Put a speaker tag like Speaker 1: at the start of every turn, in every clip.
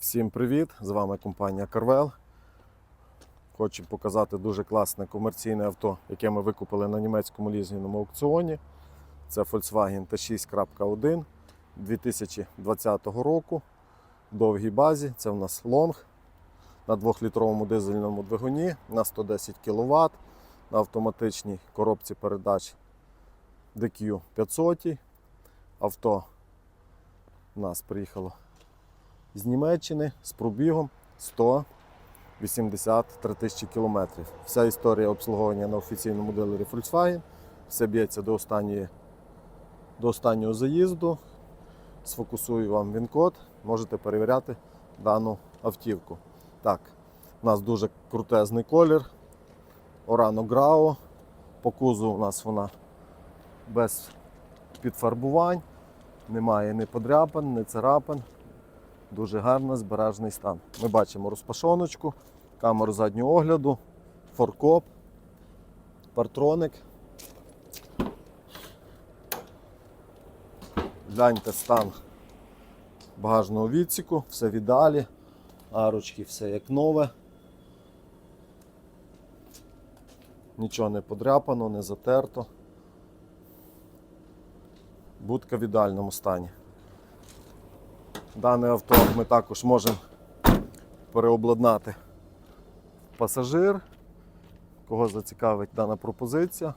Speaker 1: Всім привіт! З вами компанія Carvel. Хочу показати дуже класне комерційне авто, яке ми викупили на німецькому лізінному аукціоні. Це Volkswagen T6.1 2020 року. Довгій базі. Це в нас лонг на 2-літровому дизельному двигуні на 110 кВт на автоматичній коробці передач DQ 500. Авто у нас приїхало з Німеччини з пробігом 183 тисячі кілометрів. Вся історія обслуговування на офіційному дилері Volkswagen. Все б'ється до, останньої, до останнього заїзду. Сфокусую вам він-код, можете перевіряти дану автівку. Так, у нас дуже крутезний колір. Орано Грао. По кузу у нас вона без підфарбувань, немає ні подряпин, ні царапин. Дуже гарно збережений стан. Ми бачимо розпашоночку, камеру заднього огляду, форкоп, партроник. Гляньте стан багажного відсіку, все в ідеалі, арочки, все як нове. Нічого не подряпано, не затерто. Будка в ідеальному стані. Дане авто ми також можемо переобладнати пасажир. Кого зацікавить дана пропозиція,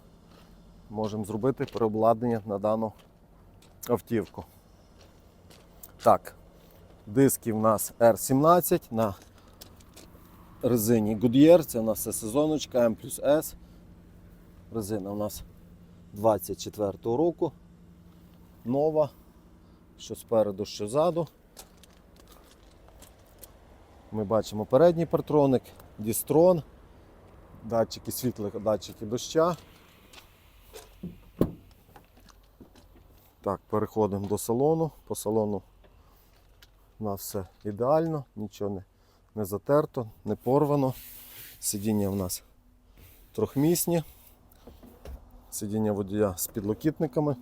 Speaker 1: можемо зробити переобладнання на дану автівку. Так, диски в нас R17 на резині Goodyear, це у нас все сезоночка M плюс S. Резина у нас 24-го року. Нова, що спереду, що ззаду. Ми бачимо передній партроник, дістрон, датчики світла, датчики доща. Так, переходимо до салону. По салону у нас все ідеально, нічого не, не затерто, не порвано. Сидіння у нас трьохмісні. Сидіння водія з підлокітниками.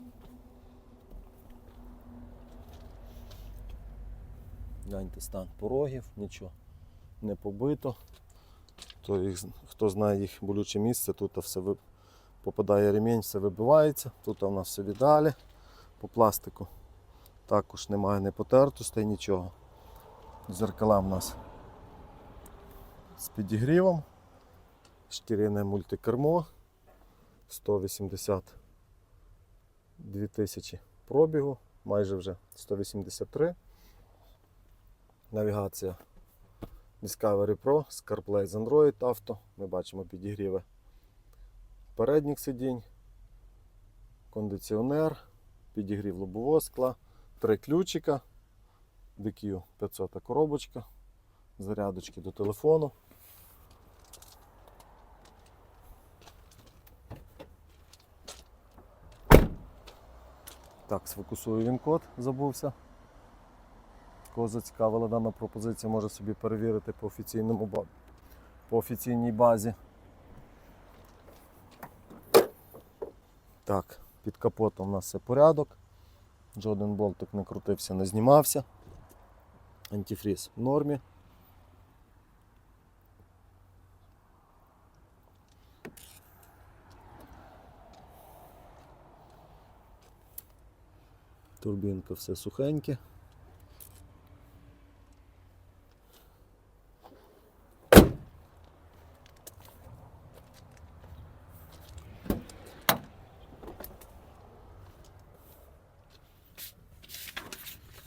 Speaker 1: Гляньте стан порогів, нічого не побито. То їх, хто знає їх болюче місце, тут все ви- попадає ремінь, все вибивається. Тут у нас все в ідеалі. По пластику також немає не потертостей, нічого. Зеркала в нас з підігрівом. Шкіряне мультикермо. 182 тисячі пробігу, майже вже 183. Навігація Discovery Pro, CarPlay з Android Auto. Ми бачимо підігріви передніх сидінь, кондиціонер, підігрів лобового скла, три ключика, DQ 500 коробочка, зарядочки до телефону. Так, сфокусую він код, забувся. Кого зацікавила дана пропозиція, може собі перевірити по офіційному по офіційній базі. Так, під капотом у нас все порядок. Жоден болтик не крутився, не знімався. Антифріз в нормі. Турбінка все сухеньке.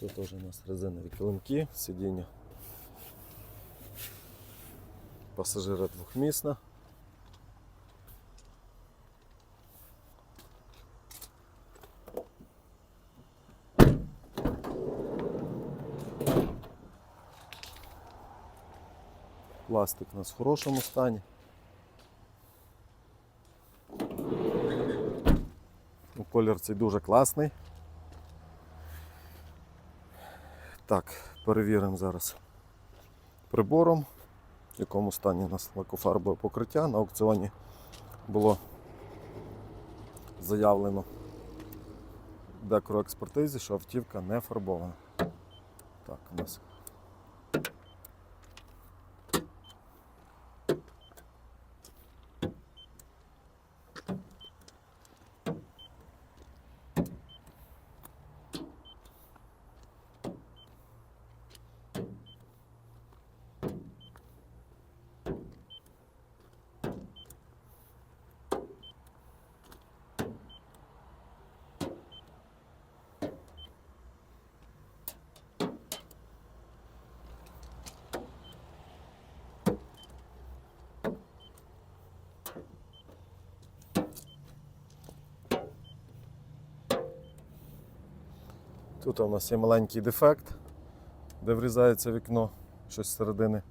Speaker 1: Тут теж у нас резинові килимки, сидіння пасажира двохмісна. Пластик у нас в хорошому стані. Ну, Колір цей дуже класний. Так, перевіримо зараз прибором, в якому стані у нас лакофарбове покриття. На аукціоні було заявлено декору експертизі, що автівка не фарбована. Так, у нас Тут у нас є маленький дефект, де врізається вікно, щось з середини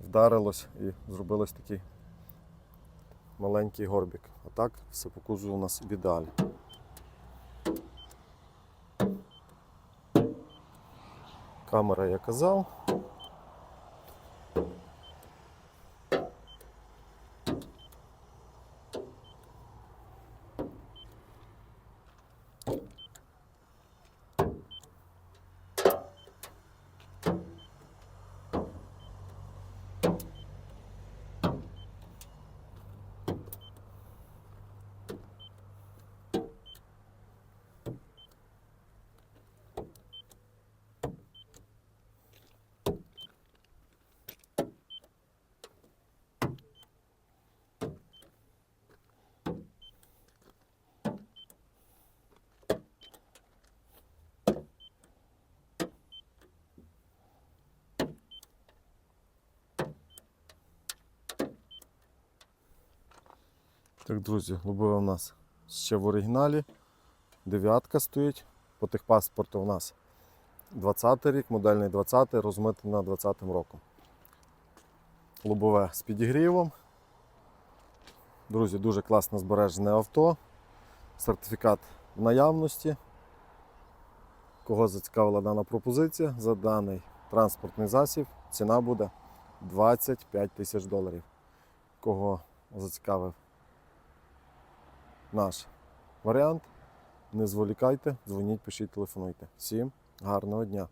Speaker 1: вдарилось і зробилось такий маленький горбік. А так все показує у нас в. Камера, я казав. Так, друзі, лобове у нас ще в оригіналі. Дев'ятка стоїть. По техпаспорту у нас 20 рік, модельний 20, розмитий на 20 роком. Лобове з підігрівом. Друзі, дуже класно збережене авто. Сертифікат в наявності. Кого зацікавила дана пропозиція, за даний транспортний засіб ціна буде 25 тисяч доларів. Кого зацікавив наш варіант. Не зволікайте, дзвоніть, пишіть, телефонуйте. Всім гарного дня!